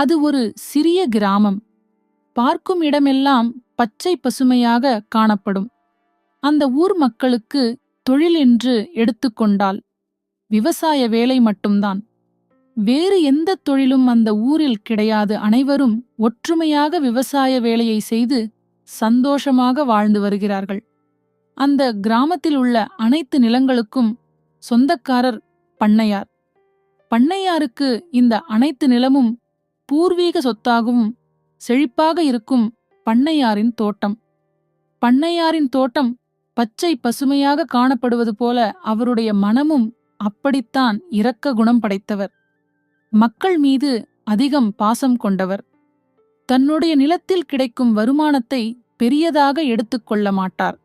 அது ஒரு சிறிய கிராமம். பார்க்கும் இடமெல்லாம் பச்சை பசுமையாக காணப்படும். அந்த ஊர் மக்களுக்கு தொழில் என்று எடுத்துக்கொண்டால் விவசாய வேலை மட்டும்தான். வேறு எந்த தொழிலும் அந்த ஊரில் கிடையாது. அனைவரும் ஒற்றுமையாக விவசாய வேலையை செய்து சந்தோஷமாக வாழ்ந்து வருகிறார்கள். அந்த கிராமத்தில் உள்ள அனைத்து நிலங்களுக்கும் சொந்தக்காரர் பண்ணையார். பண்ணையாருக்கு இந்த அனைத்து நிலமும் பூர்வீக சொத்தாகவும் செழிப்பாக இருக்கும் பண்ணையாரின் தோட்டம். பண்ணையாரின் தோட்டம் பச்சை பசுமையாக காணப்படுவது போல அவருடைய மனமும் அப்படித்தான் இரக்க குணம் படைத்தவர். மக்கள் மீது அதிகம் பாசம் கொண்டவர். தன்னுடைய நிலத்தில் கிடைக்கும் வருமானத்தை பெரியதாக எடுத்துக்கொள்ள மாட்டார்.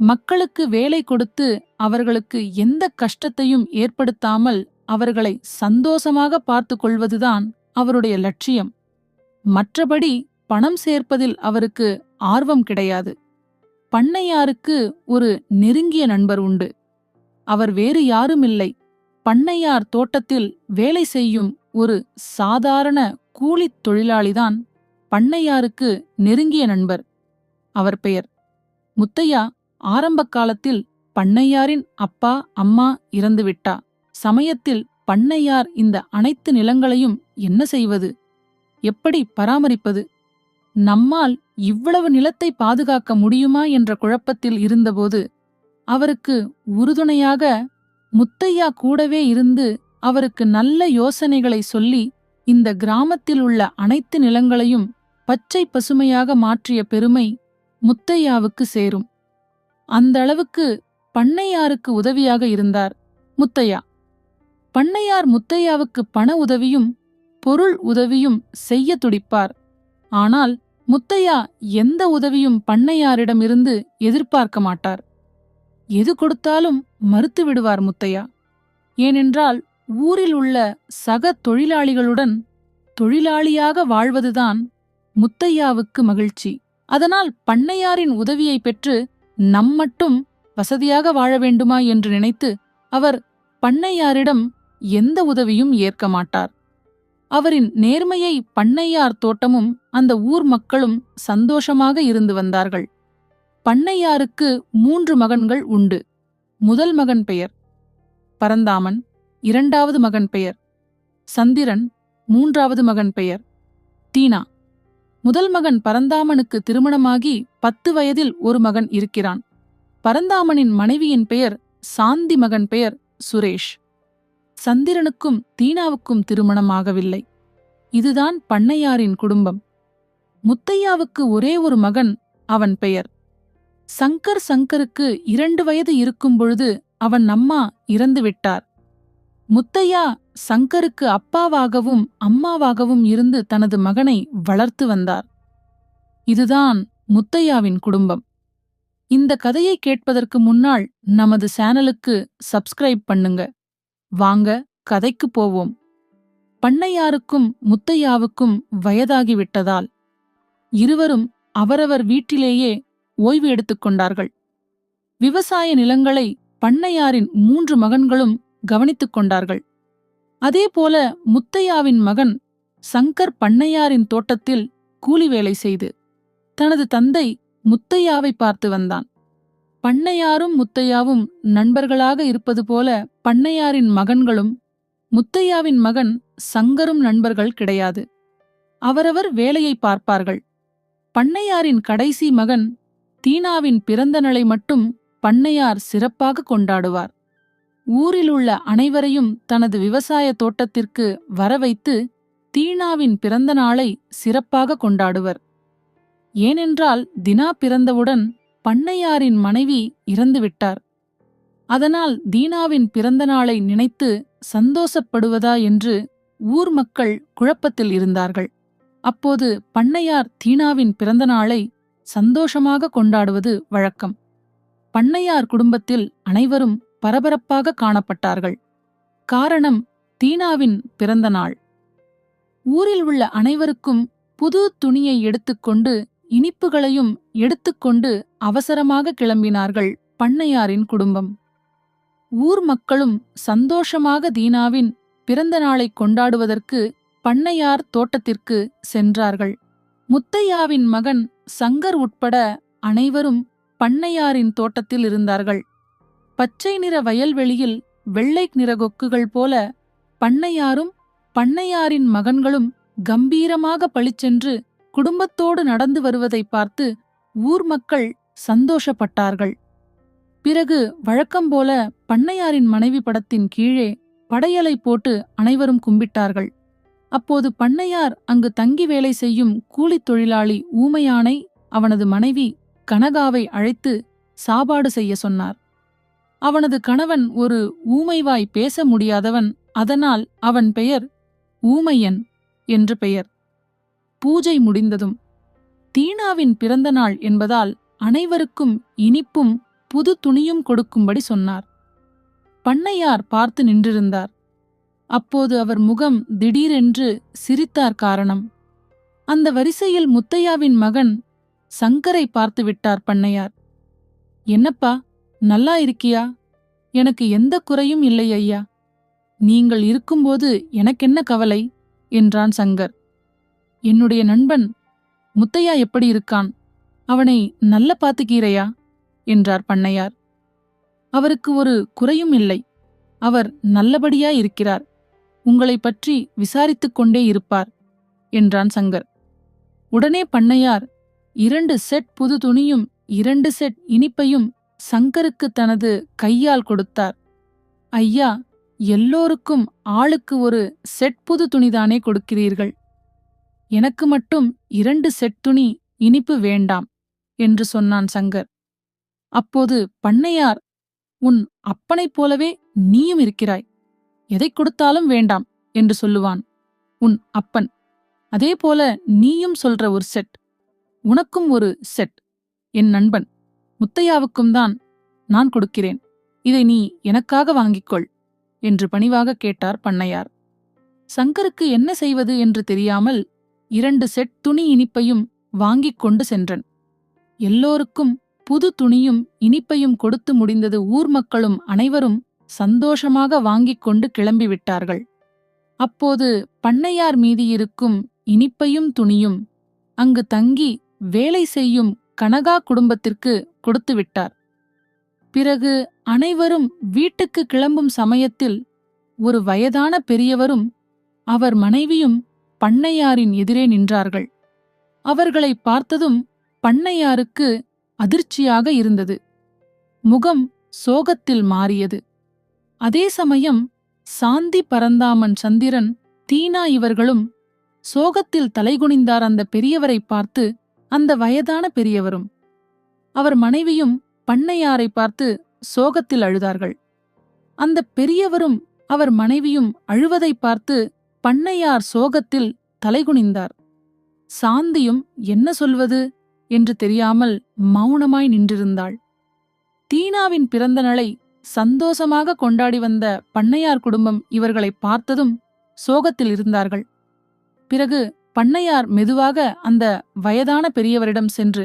மக்களுக்கு வேலை கொடுத்து அவர்களுக்கு எந்த கஷ்டத்தையும் ஏற்படுத்தாமல் அவர்களை சந்தோஷமாக பார்த்து கொள்வதுதான் அவருடைய லட்சியம். மற்றபடி பணம் சேர்ப்பதில் அவருக்கு ஆர்வம் கிடையாது. பண்ணையாருக்கு ஒரு நெருங்கிய நண்பர் உண்டு. அவர் வேறு யாருமில்லை. பண்ணையார் தோட்டத்தில் வேலை செய்யும் ஒரு சாதாரண கூலித் தொழிலாளிதான் பண்ணையாருக்கு நெருங்கிய நண்பர். அவர் பெயர் முத்தையா. ஆரம்ப காலத்தில் பண்ணையாரின் அப்பா அம்மா இறந்துவிட்டா. சமயத்தில் பண்ணையார் இந்த அனைத்து நிலங்களையும் என்ன செய்வது? எப்படி பராமரிப்பது? நம்மால் இவ்வளவு நிலத்தை பாதுகாக்க முடியுமா என்ற குழப்பத்தில் இருந்தபோது அவருக்கு உறுதுணையாக முத்தையா கூடவே இருந்து அவருக்கு நல்ல யோசனைகளை சொல்லி இந்த கிராமத்தில் உள்ள அனைத்து நிலங்களையும் பச்சை பசுமையாக மாற்றிய பெருமை முத்தையாவுக்கு சேரும். அந்த அளவுக்கு பண்ணையாருக்கு உதவியாக இருந்தார் முத்தையா. பண்ணையார் முத்தையாவுக்கு பண உதவியும் பொருள் உதவியும் செய்ய துடிப்பார். ஆனால் முத்தையா எந்த உதவியும் பண்ணையாரிடமிருந்து எதிர்பார்க்க மாட்டார். எது கொடுத்தாலும் மறுத்து விடுவார் முத்தையா. ஏனென்றால் ஊரில் உள்ள சக தொழிலாளிகளுடன் தொழிலாளியாக வாழ்வதுதான் முத்தையாவுக்கு மகிழ்ச்சி. அதனால் பண்ணையாரின் உதவியை பெற்று நம்மட்டும் வசதியாக வாழ வேண்டுமா என்று நினைத்து அவர் பண்ணையாரிடம் எந்த உதவியும் ஏற்க மாட்டார். அவரின் நேர்மையை பண்ணையார் தோட்டமும் அந்த ஊர் மக்களும் சந்தோஷமாக இருந்து வந்தார்கள். பண்ணையாருக்கு மூன்று மகன்கள் உண்டு. முதல் மகன் பெயர் பரந்தாமன் இரண்டாவது மகன் பெயர் சந்திரன் மூன்றாவது மகன் பெயர் தீனா. முதல் மகன் பரந்தாமனுக்கு திருமணமாகி பத்து வயதில் ஒரு மகன் இருக்கிறான். பரந்தாமனின் மனைவியின் பெயர் சாந்தி மகன் பெயர் சுரேஷ். சந்திரனுக்கும் தீனாவுக்கும் திருமணமாகவில்லை. இதுதான் பண்ணையாரின் குடும்பம். முத்தையாவுக்கு ஒரே ஒரு மகன் அவன் பெயர். சங்கர் சங்கருக்கு இரண்டு வயது இருக்கும் பொழுது அவன் அம்மா இறந்துவிட்டார் முத்தையா சங்கருக்கு அப்பாவாகவும் அம்மாவாகவும் இருந்து தனது மகனை வளர்த்து வந்தார். இதுதான் முத்தையாவின் குடும்பம். இந்த கதையை கேட்பதற்கு முன்னால் நமது சேனலுக்கு சப்ஸ்கிரைப் பண்ணுங்க. வாங்க கதைக்கு போவோம். பண்ணையாருக்கும் முத்தையாவுக்கும் வயதாகிவிட்டதால் இருவரும் அவரவர் வீட்டிலேயே ஓய்வு எடுத்துக்கொண்டார்கள் விவசாய நிலங்களை பண்ணையாரின் மூன்று மகன்களும் கவனித்துக் கொண்டார்கள். அதேபோல முத்தையாவின் மகன் சங்கர் பண்ணையாரின் தோட்டத்தில் கூலி வேலை செய்து தனது தந்தை முத்தையாவை பார்த்து வந்தான். பண்ணையாரும் முத்தையாவும் நண்பர்களாக இருப்பது போல பண்ணையாரின் மகன்களும் முத்தையாவின் மகன் சங்கரும் நண்பர்கள் கிடையாது. அவரவர் வேலையை பார்ப்பார்கள். பண்ணையாரின் கடைசி மகன் தீனாவின் பிறந்த நாளை மட்டும் பண்ணையார் சிறப்பாக கொண்டாடுவார். ஊரில் உள்ள அனைவரையும் தனது விவசாய தோட்டத்திற்கு வரவைத்து தீனாவின் பிறந்த நாளை சிறப்பாக கொண்டாடுவர். ஏனென்றால் தினா பிறந்தவுடன் பண்ணையாரின் மனைவி இறந்துவிட்டார் அதனால் தீனாவின் பிறந்த நாளை நினைத்து சந்தோஷப்படுவதா என்று ஊர் மக்கள் குழப்பத்தில் இருந்தார்கள். அப்போது பண்ணையார் தீனாவின் பிறந்த நாளை சந்தோஷமாக கொண்டாடுவது வழக்கம். பண்ணையார் குடும்பத்தில் அனைவரும் பரபரப்பாக காணப்பட்டார்கள். காரணம் தீனாவின் பிறந்த நாள். ஊரில் உள்ள அனைவருக்கும் புது துணியை எடுத்துக்கொண்டு இனிப்புகளையும் எடுத்துக்கொண்டு அவசரமாக கிளம்பினார்கள் பண்ணையாரின் குடும்பம். ஊர் மக்களும் சந்தோஷமாக தீனாவின் பிறந்த நாளை கொண்டாடுவதற்கு பண்ணையார் தோட்டத்திற்கு சென்றார்கள். முத்தையாவின் மகன் சங்கர் உட்பட அனைவரும் பண்ணையாரின் தோட்டத்தில் இருந்தார்கள். பச்சை நிற வயல்வெளியில் வெள்ளை நிற கொக்குகள் போல பண்ணையாரும் பண்ணையாரின் மகன்களும் கம்பீரமாக பளிச்சென்று குடும்பத்தோடு நடந்து வருவதை பார்த்து ஊர் மக்கள் சந்தோஷப்பட்டார்கள். பிறகு வழக்கம்போல பண்ணையாரின் மனைவி படத்தின் கீழே படையலை போட்டு அனைவரும் கும்பிட்டார்கள். அப்போது பண்ணையார் அங்கு தங்கி வேலை செய்யும் கூலித் தொழிலாளி ஊமையானை அவனது மனைவி கனகாவை அழைத்து சாப்பாடு செய்ய சொன்னார். அவனது கணவன் ஒரு ஊமைவாய் பேச முடியாதவன் அதனால் அவன் பெயர் ஊமையன் என்று பெயர். பூஜை முடிந்ததும் தீனாவின் பிறந்த நாள் என்பதால் அனைவருக்கும் இனிப்பும் புது துணியும் கொடுக்கும்படி சொன்னார். பண்ணையார் பார்த்து நின்றிருந்தார். அப்போது அவர் முகம் திடீரென்று சிரித்தார் காரணம். அந்த வரிசையில் முத்தையாவின் மகன் சங்கரை பார்த்து விட்டார் பண்ணையார். என்னப்பா நல்லா இருக்கியா? எனக்கு எந்த குறையும் இல்லை ஐயா. நீங்கள் இருக்கும்போது எனக்கென்ன கவலை? என்றான் சங்கர். என்னுடைய நண்பன் முத்தையா எப்படி இருக்கான்? அவனை நல்ல பாத்துக்கீரையா? என்றார் பண்ணையார். அவருக்கு ஒரு குறையும் இல்லை. அவர் நல்லபடியா இருக்கிறார். உங்களைப் பற்றி விசாரித்துக் கொண்டே இருப்பார் என்றான் சங்கர். உடனே பண்ணையார் இரண்டு செட் புது துணியும் இரண்டு செட் இனிப்பையும் சங்கருக்கு தனது கையால் கொடுத்தார். ஐயா எல்லோருக்கும் ஆளுக்கு ஒரு செட் புது துணிதானே கொடுக்கிறீர்கள்? எனக்கு மட்டும் இரண்டு செட் துணி இனிப்பு வேண்டாம் என்று சொன்னான் சங்கர். அப்போது பண்ணையார் உன் அப்பனைப் போலவே நீயும் இருக்கிறாய் எதைக் கொடுத்தாலும் வேண்டாம் என்று சொல்லுவான் உன் அப்பன். அதேபோல நீயும் சொல்ற ஒரு செட் உனக்கும் ஒரு செட் என் நண்பன் முத்தையாவுக்கும் தான் நான் கொடுக்கிறேன் இதை நீ எனக்காக வாங்கிக்கொள் என்று பணிவாக கேட்டார் பண்ணையார். சங்கருக்கு என்ன செய்வது என்று தெரியாமல் இரண்டு செட் துணி இனிப்பையும் வாங்கிக் கொண்டு சென்றன். எல்லோருக்கும் புது துணியும் இனிப்பையும் கொடுத்து முடிந்தது ஊர் மக்களும் அனைவரும் சந்தோஷமாக வாங்கிக் கொண்டு கிளம்பிவிட்டார்கள் அப்போது பண்ணையார் மீதியிருக்கும் இனிப்பையும் துணியும் அங்கு தங்கி வேலை செய்யும் கனகா குடும்பத்திற்கு கொடுத்து விட்டார். பிறகு அனைவரும் வீட்டுக்கு கிளம்பும் சமயத்தில் ஒரு வயதான பெரியவரும் அவர் மனைவியும் பண்ணையாரின் எதிரே நின்றார்கள். அவர்களை பார்த்ததும் பண்ணையாருக்கு அதிர்ச்சியாக இருந்தது. முகம் சோகத்தில் மாறியது. அதே சமயம் சாந்தி பரந்தாமன் சந்திரன் தீனா இவர்களும் சோகத்தில் தலைகுனிந்தார் அந்த பெரியவரை பார்த்து அந்த வயதான பெரியவரும். அவர் மனைவியும் பண்ணையாரை பார்த்து சோகத்தில் அழுதார்கள். அந்த பெரியவரும் அவர் மனைவியும் அழுவதை பார்த்து பண்ணையார் சோகத்தில் தலைகுனிந்தார். சாந்தியும் என்ன சொல்வது என்று தெரியாமல் மௌனமாய் நின்றிருந்தாள். தீனாவின் பிறந்த நாளை சந்தோஷமாக கொண்டாடி வந்த பண்ணையார் குடும்பம் இவர்களை பார்த்ததும் சோகத்தில் இருந்தார்கள். பிறகு பண்ணையார் மெதுவாக அந்த வயதான பெரியவரிடம் சென்று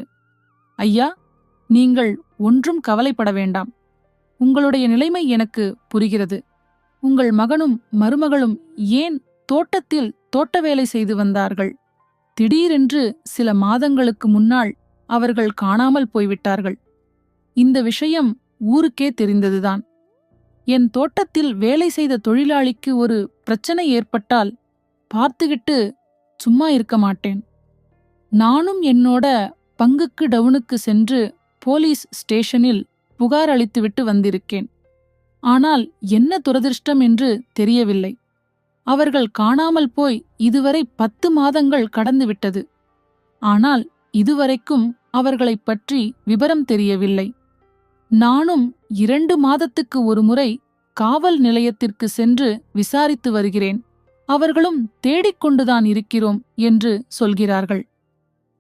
ஐயா நீங்கள் ஒன்றும் கவலைப்பட வேண்டாம். உங்களுடைய நிலைமை எனக்கு புரிகிறது. உங்கள் மகனும் மருமகளும் ஏன் தோட்டத்தில் தோட்ட வேலை செய்து வந்தார்கள். திடீரென்று சில மாதங்களுக்கு முன்னால் அவர்கள் காணாமல் போய்விட்டார்கள். இந்த விஷயம் ஊருக்கே தெரிந்ததுதான். என் தோட்டத்தில் வேலை செய்த தொழிலாளிக்கு ஒரு பிரச்சனை ஏற்பட்டால் பார்த்துக்கிட்டு சும்மா இருக்க மாட்டேன். நானும் என்னோட பங்குக்கு டவுனுக்கு சென்று போலீஸ் ஸ்டேஷனில் புகார் அளித்துவிட்டு வந்திருக்கேன். ஆனால் என்ன துரதிர்ஷ்டம் என்று தெரியவில்லை. அவர்கள் காணாமல் போய் இதுவரை பத்து மாதங்கள் கடந்துவிட்டது. ஆனால் இதுவரைக்கும் அவர்களைப் பற்றி விபரம் தெரியவில்லை. நானும் இரண்டு மாதத்துக்கு ஒருமுறை காவல் நிலையத்திற்கு சென்று விசாரித்து வருகிறேன். அவர்களும் தேடிக்கொண்டுதான் இருக்கிறோம் என்று சொல்கிறார்கள்.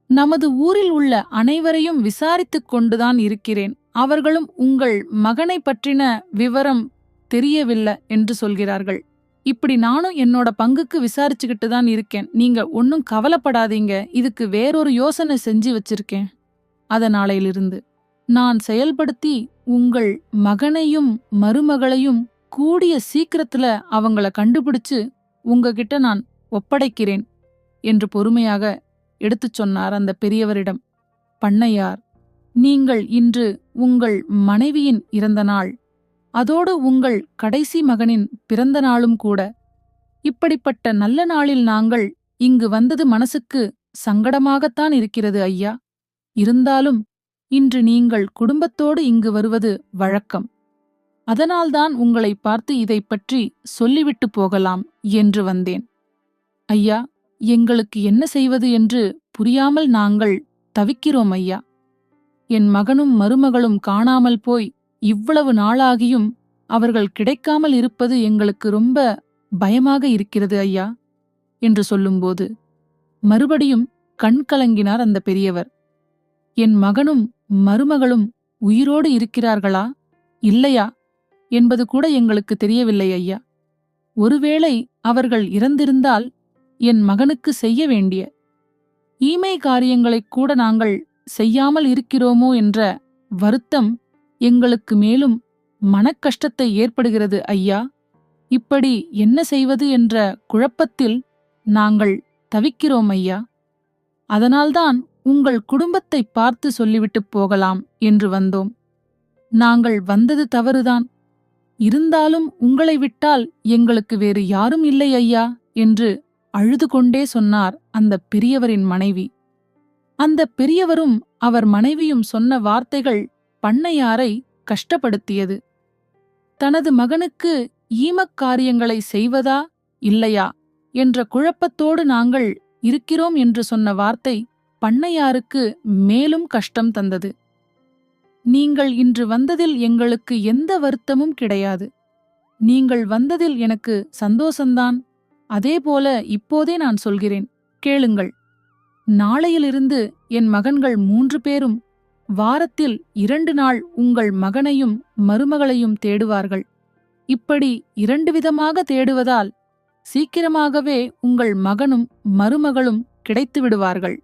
நமது ஊரில் உள்ள அனைவரையும் விசாரித்துக் கொண்டுதான் இருக்கிறேன். அவர்களும் உங்கள் மகனை பற்றின விவரம் தெரியவில்லை என்று சொல்கிறார்கள். இப்படி நானும் என்னோட பங்குக்கு விசாரிச்சுக்கிட்டு தான் இருக்கேன். நீங்க ஒன்னும் கவலைப்படாதீங்க. இதுக்கு வேறொரு யோசனை செஞ்சு வச்சிருக்கேன். அத நாளையிலிருந்து. நான் செயல்படுத்தி உங்கள் மகனையும் மருமகளையும் கூடிய சீக்கிரத்துல அவங்கள கண்டுபிடிச்சு உங்ககிட்ட நான் ஒப்படைக்கிறேன் என்று பொறுமையாக எடுத்துச் சொன்னார் அந்த பெரியவரிடம். பண்ணையார் நீங்கள் இன்று உங்கள் மனைவியின் இறந்த நாள். அதோடு உங்கள் கடைசி மகனின் பிறந்த நாளும் கூட. இப்படிப்பட்ட நல்ல நாளில் நாங்கள் இங்கு வந்தது மனசுக்கு சங்கடமாகத்தான் இருக்கிறது ஐயா. இருந்தாலும் இன்று நீங்கள் குடும்பத்தோடு இங்கு வருவது வழக்கம். அதனால்தான் உங்களை பார்த்து இதைப் பற்றி சொல்லிவிட்டு போகலாம் என்று வந்தேன். ஐயா எங்களுக்கு என்ன செய்வது என்று புரியாமல் நாங்கள் தவிக்கிறோம் ஐயா. என் மகனும் மருமகளும் காணாமல் போய் இவ்வளவு நாளாகியும் அவர்கள் கிடைக்காமல் இருப்பது எங்களுக்கு ரொம்ப பயமாக இருக்கிறது ஐயா என்று சொல்லும்போது மறுபடியும் கண் கலங்கினார் அந்த பெரியவர். என் மகனும் மருமகளும் உயிரோடு இருக்கிறார்களா? இல்லையா? என்பது கூட எங்களுக்கு தெரியவில்லை ஐயா. ஒருவேளை அவர்கள் இறந்திருந்தால் என் மகனுக்கு செய்ய வேண்டிய ஈமை காரியங்களைக் கூட நாங்கள் செய்யாமல் இருக்கிறோமோ என்ற வருத்தம் எங்களுக்கு மேலும் மனக்கஷ்டத்தை ஏற்படுகிறது ஐயா. இப்படி என்ன செய்வது என்ற குழப்பத்தில் நாங்கள் தவிக்கிறோம் ஐயா. அதனால்தான் உங்கள் குடும்பத்தை பார்த்து சொல்லிவிட்டுப் போகலாம் என்று வந்தோம். நாங்கள் வந்தது தவறுதான். இருந்தாலும் உங்களை விட்டால் எங்களுக்கு வேறு யாரும் இல்லை ஐயா என்று அழுது கொண்டே சொன்னார் அந்த பெரியவரின் மனைவி. அந்த பெரியவரும் அவர் மனைவியும் சொன்ன வார்த்தைகள் பண்ணையாரை கஷ்டப்படுத்தியது. தனது மகனுக்கு ஈமக்காரியங்களை செய்வதா இல்லையா என்ற குழப்பத்தோடு நாங்கள் இருக்கிறோம் என்று சொன்ன வார்த்தை பண்ணையாருக்கு மேலும் கஷ்டம் தந்தது. நீங்கள் இன்று வந்ததில் எங்களுக்கு எந்த வருத்தமும் கிடையாது. நீங்கள் வந்ததில் எனக்கு சந்தோஷந்தான் அதேபோல இப்போதே நான் சொல்கிறேன். கேளுங்கள். நாளையிலிருந்து என் மகன்கள் மூன்று பேரும் வாரத்தில் இரண்டு நாள் உங்கள் மகனையும் மருமகளையும் தேடுவார்கள். இப்படி இரண்டு விதமாக தேடுவதால் சீக்கிரமாகவே உங்கள் மகனும் மருமகளும் கிடைத்து விடுவார்கள்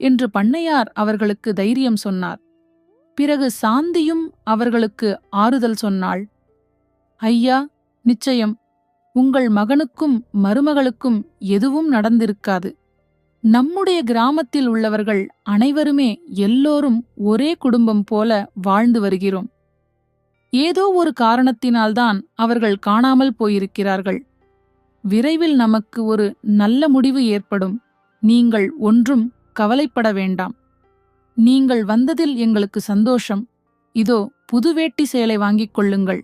என்று பண்ணையார் அவர்களுக்கு தைரியம் சொன்னார். பிறகு சாந்தியும் அவர்களுக்கு ஆறுதல் சொன்னாள். ஐயா நிச்சயம் உங்கள் மகனுக்கும் மருமகளுக்கும் எதுவும் நடந்திருக்காது. நம்முடைய கிராமத்தில் உள்ளவர்கள் அனைவருமே எல்லோரும் ஒரே குடும்பம் போல வாழ்ந்து வருகிறோம். ஏதோ ஒரு காரணத்தினால்தான் அவர்கள் காணாமல் போயிருக்கிறார்கள். விரைவில் நமக்கு ஒரு நல்ல முடிவு ஏற்படும். நீங்கள் ஒன்றும் கவலைப்பட வேண்டாம். நீங்கள் வந்ததில் எங்களுக்கு சந்தோஷம். இதோ புது வேட்டி சேலை வாங்கிக் கொள்ளுங்கள்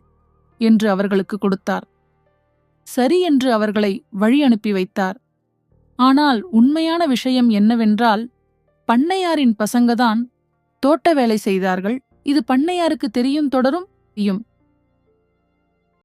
என்று அவர்களுக்கு கொடுத்தார். சரி என்று அவர்களை வழி அனுப்பி வைத்தார். ஆனால் உண்மையான விஷயம் என்னவென்றால் பண்ணையாரின் பசங்கதான் தோட்ட வேலை செய்தார்கள். இது பண்ணையாருக்கு தெரியும் தொடரும் தெரியும்